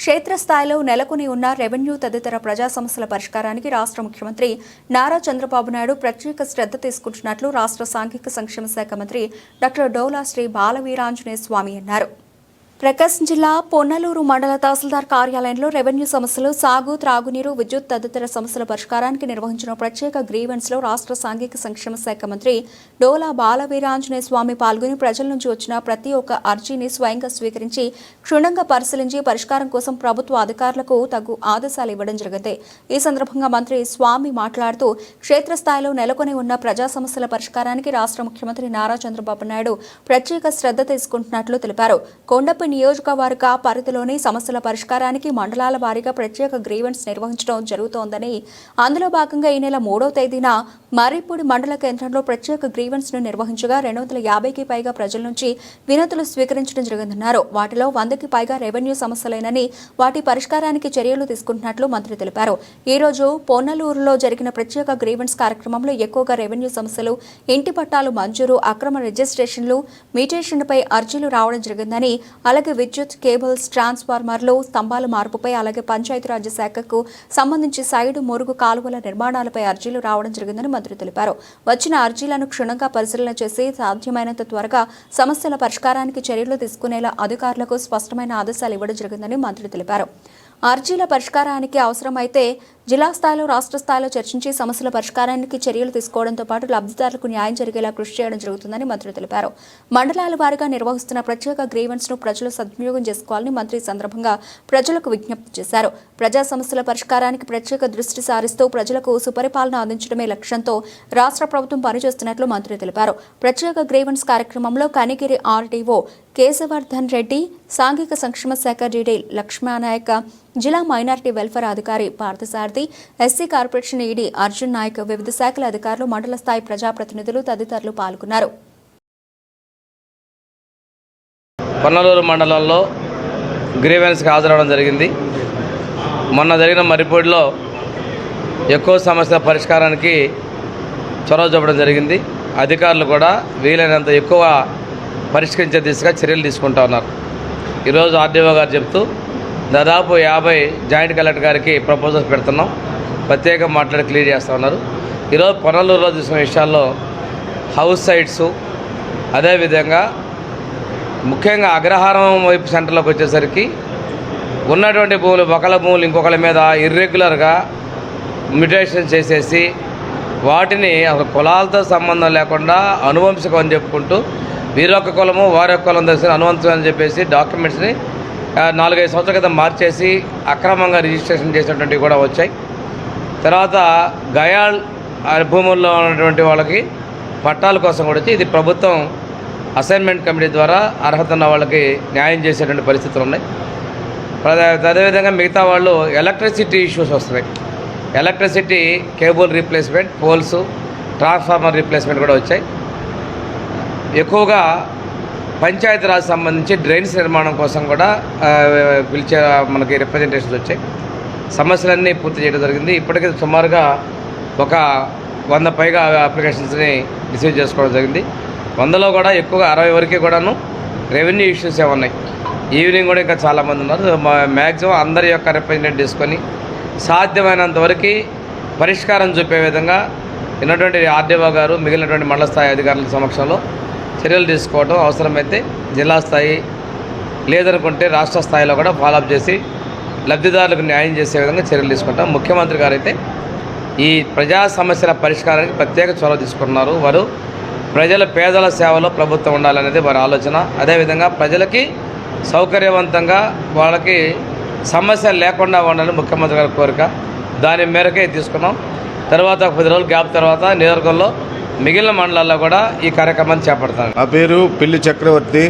క్షేత్రస్థాయిలో నెలకొని ఉన్న రెవెన్యూ తదితర ప్రజా సమస్యల పరిష్కారానికి రాష్ట్ర ముఖ్యమంత్రి నారా చంద్రబాబు నాయుడు ప్రత్యేక శ్రద్ధ తీసుకుంటున్నట్లు రాష్ట్ర సాంఘిక సంక్షేమ శాఖ మంత్రి డాక్టర్ డోలా శ్రీ బాలవీరాంజనేయ స్వామి అన్నారు. ప్రకాశం జిల్లా పొన్నలూరు మండల తహసీల్దార్ కార్యాలయంలో రెవెన్యూ సమస్యలు సాగు త్రాగునీరు విద్యుత్ తదితర సమస్యల పరిష్కారానికి నిర్వహించిన ప్రత్యేక గ్రీవెన్స్లో రాష్ట్ర సాంఘిక సంక్షేమ శాఖ మంత్రి డోలా బాలవీరాంజనేయ స్వామి పాల్గొని ప్రజల నుంచి వచ్చిన ప్రతి ఒక్క అర్జీని స్వయంగా స్వీకరించి క్షుణ్ణంగా పరిశీలించి పరిష్కారం కోసం ప్రభుత్వ అధికారులకు తగు ఆదేశాలు ఇవ్వడం జరిగింది. ఈ సందర్భంగా మంత్రి స్వామి మాట్లాడుతూ క్షేత్రస్థాయిలో నెలకొని ఉన్న ప్రజా సమస్యల పరిష్కారానికి రాష్ట్ర ముఖ్యమంత్రి నారా చంద్రబాబు నాయుడు ప్రత్యేక శ్రద్ధ తీసుకుంటున్నట్లు తెలిపారు. కొండపి నియోజకవర్గ పరిధిలోని సమస్యల పరిష్కారానికి మండలాల వారీగా ప్రత్యేక గ్రీవెన్స్ నిర్వహించడం జరుగుతోందని అందులో భాగంగా ఈ నెల మూడవ తేదీన మర్రిపూడి మండల కేంద్రంలో ప్రత్యేక గ్రీవెన్స్ను నిర్వహించగా రెండు వందల యాభైకి పైగా ప్రజల నుంచి వినతులు స్వీకరించడం జరిగిందన్నారు. వాటిలో వందకి పైగా రెవెన్యూ సమస్యలేనని వాటి పరిష్కారానికి చర్యలు తీసుకుంటున్నట్లు మంత్రి తెలిపారు. ఈ రోజు పొన్నలూరులో జరిగిన ప్రత్యేక గ్రీవెన్స్ కార్యక్రమంలో ఎక్కువగా రెవెన్యూ సమస్యలు ఇంటి పట్టాలు మంజూరు అక్రమ రిజిస్ట్రేషన్లు మీటేషన్పై అర్జీలు రావడం జరిగిందని అలాగే విద్యుత్ కేబుల్స్ ట్రాన్స్ఫార్మర్లు స్తంభాల మార్పుపై అలాగే పంచాయతీరాజ్ శాఖకు సంబంధించి సైడు మురుగు కాలువల నిర్మాణాలపై అర్జీలు రావడం జరిగిందని మంత్రి తెలిపారు. వచ్చిన అర్జీలను క్షుణ్ణంగా పరిశీలన చేసి సాధ్యమైనంత త్వరగా సమస్యల పరిష్కారానికి చర్యలు తీసుకునేలా అధికారులకు స్పష్టమైన ఆదేశాలు ఇవ్వడం జరిగిందని మంత్రి తెలిపారు. అర్జీల పరిష్కారానికి అవసరమైతే జిల్లా స్థాయిలో రాష్ట్ర స్థాయిలో చర్చించి సమస్యల పరిష్కారానికి చర్యలు తీసుకోవడంతో పాటు లబ్ధిదారులకు న్యాయం జరిగేలా కృషి చేయడం జరుగుతుందని మంత్రి తెలిపారు. మండలాల వారీగా నిర్వహిస్తున్న ప్రత్యేక గ్రీవెన్స్ను ప్రజలు సద్వినియోగం చేసుకోవాలని మంత్రి సందర్భంగా ప్రజలకు విజ్ఞప్తి చేశారు. ప్రజా సమస్యల పరిష్కారానికి ప్రత్యేక దృష్టి సారిస్తూ ప్రజలకు సుపరిపాలన అందించడమే లక్ష్యంతో రాష్ట్ర ప్రభుత్వం పనిచేస్తున్నట్లు మంత్రి తెలిపారు. ప్రత్యేక గ్రీవెన్స్ కార్యక్రమంలో కనిగిరి ఆర్డీఓ కేశవర్ధన్ రెడ్డి సాంఘిక సంక్షేమ శాఖ డీడీ లక్ష్మణనాయక జిల్లా మైనారిటీ వెల్ఫేర్ అధికారి Parthasarathy SC corporation ED Arjun Naik వివిధ శాఖల అధికారులు మండల స్థాయి ప్రజాప్రతినిధులు తదితరులు పాల్గొన్నారు. పొన్నలూరు మండలంలో గ్రీవెన్స్కి హాజరవడం జరిగింది. మొన్న జరిగిన మర్రిపూడిలో ఎక్కువ సమస్యల పరిష్కారానికి చొరవ చూపడం జరిగింది. అధికారులు కూడా వీలైనంత ఎక్కువ పరిష్కరించే దిశగా చర్యలు తీసుకుంటా ఉన్నారు. ఈరోజు ఆర్డీఓ గారు చెప్తూ దాదాపు యాభై జాయింట్ కలెక్టర్ గారికి ప్రపోజల్స్ పెడుతున్నాం. ప్రత్యేకంగా మాట్లాడి క్లియర్ చేస్తూ ఉన్నారు. ఈరోజు పొనలూరులో చూసిన విషయాల్లో హౌస్ సైట్సు అదేవిధంగా ముఖ్యంగా అగ్రహారం వైపు సెంటర్లోకి వచ్చేసరికి ఉన్నటువంటి భూములు ఒకళ్ళ భూములు ఇంకొకళ్ళ మీద ఇర్రెగ్యులర్గా మ్యుటేషన్ చేసేసి వాటిని అసలు కులాలతో సంబంధం లేకుండా అనువంశకం అని చెప్పుకుంటూ వీరొక్క కులము వారొక్క కులం తెలిసిన అనువంశం అని చెప్పేసి డాక్యుమెంట్స్ని నాలుగైదు సంవత్సరాల క్రితం మార్చేసి అక్రమంగా రిజిస్ట్రేషన్ చేసినటువంటివి కూడా వచ్చాయి. తర్వాత గయాల్ భూముల్లో ఉన్నటువంటి వాళ్ళకి పట్టాల కోసం కూడా వచ్చి ఇది ప్రభుత్వం అసైన్మెంట్ కమిటీ ద్వారా అర్హత ఉన్న వాళ్ళకి న్యాయం చేసేటువంటి పరిస్థితులు ఉన్నాయి. అదేవిధంగా మిగతా వాళ్ళు ఎలక్ట్రిసిటీ ఇష్యూస్ వస్తున్నాయి. Electricity cable replacement poles transformer replacement కూడా వచ్చాయి. ఎక్కువగా పంచాయతీరాజ్ సంబంధించి డ్రైన్స్ నిర్మాణం కోసం కూడా పిలిచే మనకి రిప్రజెంటేషన్స్ వచ్చాయి సమస్యలన్నీ పూర్తి చేయడం జరిగింది. ఇప్పటికే సుమారుగా ఒక వంద పైగా అప్లికేషన్స్ని రిసీవ్ చేసుకోవడం జరిగింది. వందలో కూడా ఎక్కువగా అరవై వరకు కూడాను రెవెన్యూ ఇష్యూస్ ఏ ఉన్నాయి. ఈవినింగ్ కూడా ఇంకా చాలామంది ఉన్నారు. మ్యాక్సిమం అందరి యొక్క రిప్రజెంటేట్ తీసుకొని సాధ్యమైనంత వరకు పరిష్కారం చూపే విధంగా ఉన్నటువంటి ఆర్డీఓ గారు మిగిలినటువంటి మండల స్థాయి అధికారుల సమక్షంలో చర్యలు తీసుకోవడం అవసరమైతే జిల్లా స్థాయి లేదనుకుంటే రాష్ట్ర స్థాయిలో కూడా ఫాలోఅప్ చేసి లబ్ధిదారులకు న్యాయం చేసే విధంగా చర్యలు తీసుకుంటాం. ముఖ్యమంత్రి గారు అయితే ఈ ప్రజా సమస్యల పరిష్కారానికి ప్రత్యేక చొరవ తీసుకున్నారు వారు ప్రజల పేదల సేవలో ప్రభుత్వం ఉండాలనేది వారి ఆలోచన. అదేవిధంగా ప్రజలకి సౌకర్యవంతంగా వాళ్ళకి సమస్య లేకుండా ఉండాలని ముఖ్యమంత్రి గారి కోరిక. దాని మేరకే తీసుకున్నాం. తర్వాత పది రోజులు గ్యాప్ తర్వాత నియోజకవర్గంలో మిగిలిన మండలాల్లో కూడా ఈ కార్యక్రమాన్ని చేపడతాను నా పేరు పిల్లి చక్రవర్తి.